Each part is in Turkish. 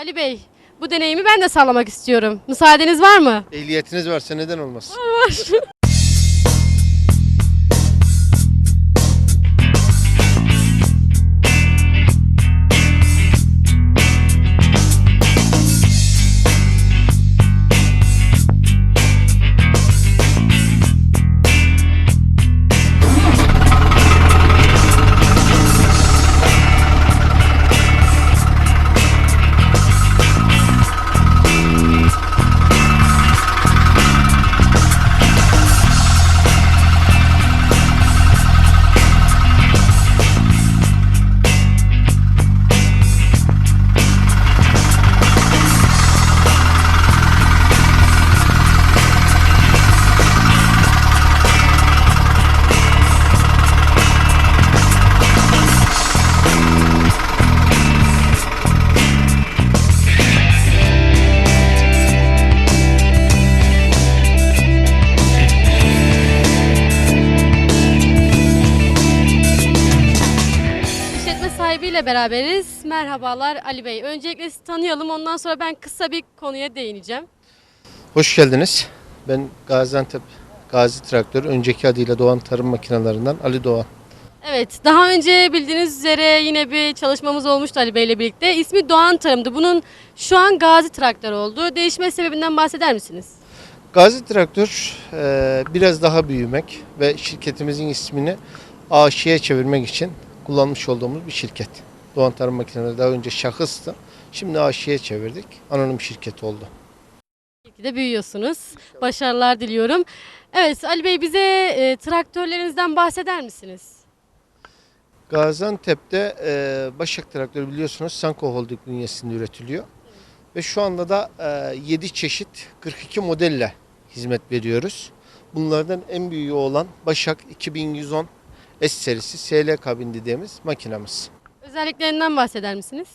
Ali Bey, bu deneyimi ben de sağlamak istiyorum. Müsaadeniz var mı? Ehliyetiniz varsa neden olmasın? İşletme sahibiyle beraberiz. Merhabalar Ali Bey. Öncelikle sizi tanıyalım. Ondan sonra ben kısa bir konuya değineceğim. Hoş geldiniz. Ben Gaziantep Gazi Traktör, önceki adıyla Doğan Tarım Makinelerinden Ali Doğan. Evet, daha önce bildiğiniz üzere yine bir çalışmamız olmuştu Ali Bey ile birlikte. İsmi Doğan Tarım'dı. Bunun şu an Gazi Traktör oldu. Değişme sebebinden bahseder misiniz? Gazi Traktör e, biraz daha büyümek ve şirketimizin ismini AŞ'ye çevirmek için kullanmış olduğumuz bir şirket. Doğan Tarım Makineleri daha önce şahıstı. Şimdi AŞ'ye çevirdik. Anonim şirket oldu. Tabii de büyüyorsunuz. Başarılar diliyorum. Evet Ali Bey bize e, traktörlerinizden bahseder misiniz? Gaziantep'te e, Başak Traktörü biliyorsunuz Sanko Holding bünyesinde üretiliyor. Ve şu anda da e, 7 çeşit 42 modelle hizmet veriyoruz. Bunlardan en büyüğü olan Başak 2110 S serisi SL kabin dediğimiz makinamız. Özelliklerinden bahseder misiniz?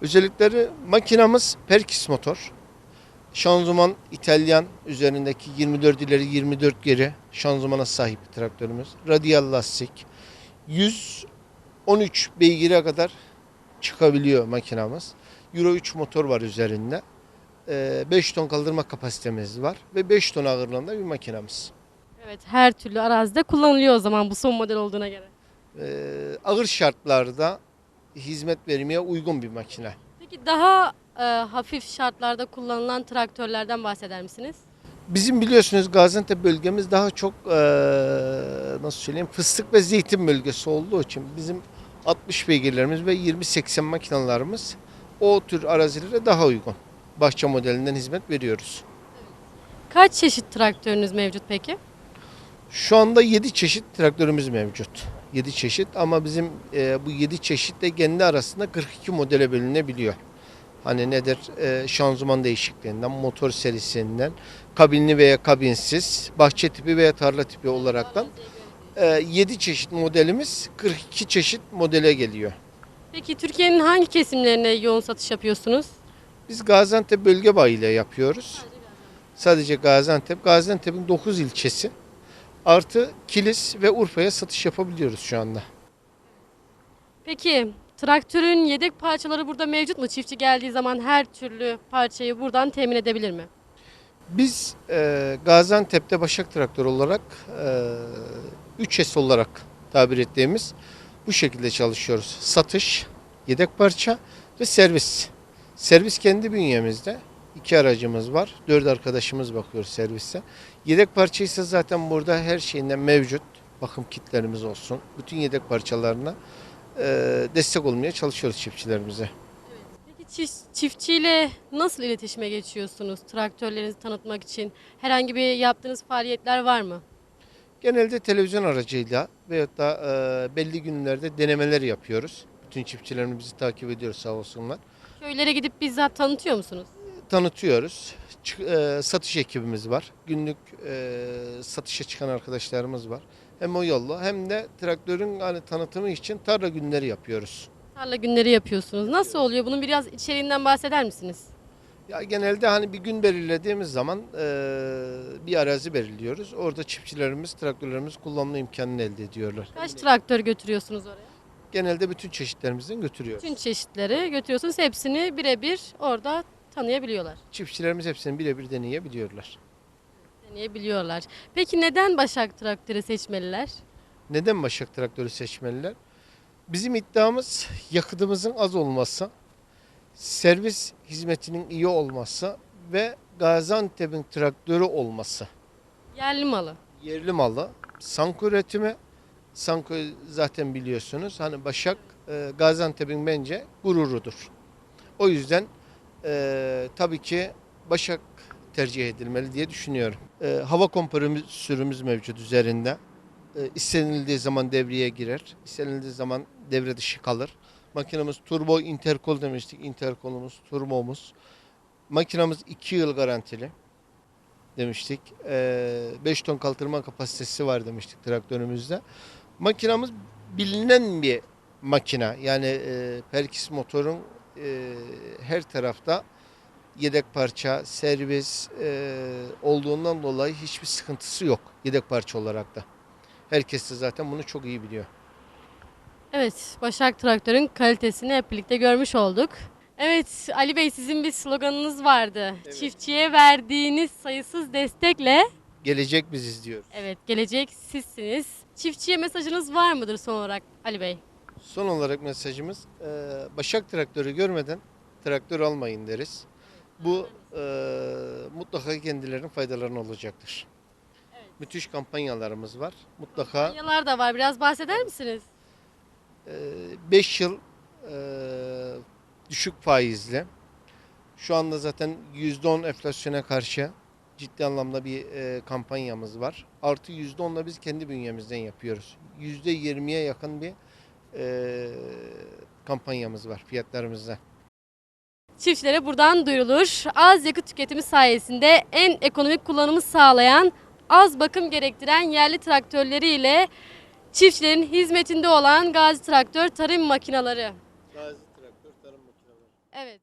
Özellikleri makinamız Perkis motor. Şanzıman İtalyan üzerindeki 24 ileri 24 geri şanzımana sahip bir traktörümüz. Radyal lastik. 113 beygire kadar çıkabiliyor makinamız. Euro 3 motor var üzerinde. Ee, 5 ton kaldırma kapasitemiz var ve 5 ton ağırlığında bir makinamız. Evet her türlü arazide kullanılıyor o zaman bu son model olduğuna göre. Ee, ağır şartlarda hizmet vermeye uygun bir makine. Peki daha e, hafif şartlarda kullanılan traktörlerden bahseder misiniz? Bizim biliyorsunuz Gaziantep bölgemiz daha çok eee, nasıl söyleyeyim fıstık ve zeytin bölgesi olduğu için bizim 60 beygirlerimiz ve 20-80 makinalarımız o tür arazilere daha uygun. Bahçe modelinden hizmet veriyoruz. Kaç çeşit traktörünüz mevcut peki? Şu anda 7 çeşit traktörümüz mevcut. 7 çeşit ama bizim eee, bu 7 çeşit de kendi arasında 42 modele bölünebiliyor. Hani nedir? Eee, şanzıman değişikliğinden, motor serisinden, kabinli veya kabinsiz, bahçe tipi veya tarla tipi olaraktan 7 çeşit modelimiz 42 çeşit modele geliyor. Peki Türkiye'nin hangi kesimlerine yoğun satış yapıyorsunuz? Biz Gaziantep bölge bayiyle yapıyoruz. Sadece Gaziantep. Gaziantep'in 9 ilçesi artı Kilis ve Urfa'ya satış yapabiliyoruz şu anda. Peki traktörün yedek parçaları burada mevcut mu? Çiftçi geldiği zaman her türlü parçayı buradan temin edebilir mi? Biz e, Gaziantep'te Başak Traktör olarak e, 3S olarak tabir ettiğimiz bu şekilde çalışıyoruz. Satış, yedek parça ve servis. Servis kendi bünyemizde. İki aracımız var. Dört arkadaşımız bakıyor servise. Yedek parça ise zaten burada her şeyinden mevcut. Bakım kitlerimiz olsun. Bütün yedek parçalarına e, destek olmaya çalışıyoruz çiftçilerimize. Peki çift- çiftçiyle nasıl iletişime geçiyorsunuz traktörlerinizi tanıtmak için? Herhangi bir yaptığınız faaliyetler var mı? Genelde televizyon aracıyla veyahut da e, belli günlerde denemeler yapıyoruz. Bütün çiftçilerimiz bizi takip ediyor sağ olsunlar. Köylere gidip bizzat tanıtıyor musunuz? Tanıtıyoruz. E, satış ekibimiz var. Günlük e, satışa çıkan arkadaşlarımız var. Hem o yolla hem de traktörün hani tanıtımı için tarla günleri yapıyoruz. Tarla günleri yapıyorsunuz. Nasıl oluyor? Bunun biraz içeriğinden bahseder misiniz? Ya genelde hani bir gün belirlediğimiz zaman e, bir arazi belirliyoruz. Orada çiftçilerimiz, traktörlerimiz kullanma imkanını elde ediyorlar. Kaç traktör götürüyorsunuz oraya? Genelde bütün çeşitlerimizden götürüyoruz. Bütün çeşitleri götürüyorsunuz. Hepsini birebir orada tanıyabiliyorlar. Çiftçilerimiz hepsini birebir deneyebiliyorlar. Deneyebiliyorlar. Peki neden Başak Traktörü seçmeliler? Neden Başak traktörü seçmeliler? Bizim iddiamız yakıtımızın az olması, servis hizmetinin iyi olması ve Gaziantep'in traktörü olması. Yerli malı. Yerli malı, Sanko üretimi. Sanko zaten biliyorsunuz. Hani Başak e, Gaziantep'in bence gururudur. O yüzden e, tabii ki Başak tercih edilmeli diye düşünüyorum. E, hava kompresörümüz mevcut üzerinde. E, istenildiği zaman devreye girer. istenildiği zaman devre dışı kalır. Makinamız turbo interkol demiştik. Interkolumuz, turbomuz. Makinamız 2 yıl garantili demiştik. 5 ton kaldırma kapasitesi var demiştik traktörümüzde. Makinamız bilinen bir makina. Yani e, Perkis motorun e, her tarafta yedek parça, servis e, olduğundan dolayı hiçbir sıkıntısı yok yedek parça olarak da. Herkes de zaten bunu çok iyi biliyor. Evet, Başak Traktör'ün kalitesini hep birlikte görmüş olduk. Evet, Ali Bey sizin bir sloganınız vardı. Evet. Çiftçiye verdiğiniz sayısız destekle, Gelecek biziz diyoruz. evet gelecek sizsiniz. Çiftçiye mesajınız var mıdır son olarak Ali Bey? Son olarak mesajımız e, Başak traktörü görmeden traktör almayın deriz. Bu e, mutlaka kendilerinin faydalarına olacaktır. Müthiş kampanyalarımız var. Mutlaka Yalar da var, biraz bahseder misiniz? 5 yıl e, düşük faizli. Şu anda zaten %10 enflasyona karşı ciddi anlamda bir e, kampanyamız var. Artı %10'la biz kendi bünyemizden yapıyoruz. %20'ye yakın bir e, kampanyamız var fiyatlarımızda. Çiftçilere buradan duyurulur. Az yakıt tüketimi sayesinde en ekonomik kullanımı sağlayan, az bakım gerektiren yerli traktörleriyle çiftçilerin hizmetinde olan Gazi Traktör tarım makineleri. Gazi traktör tarım makineleri. Evet.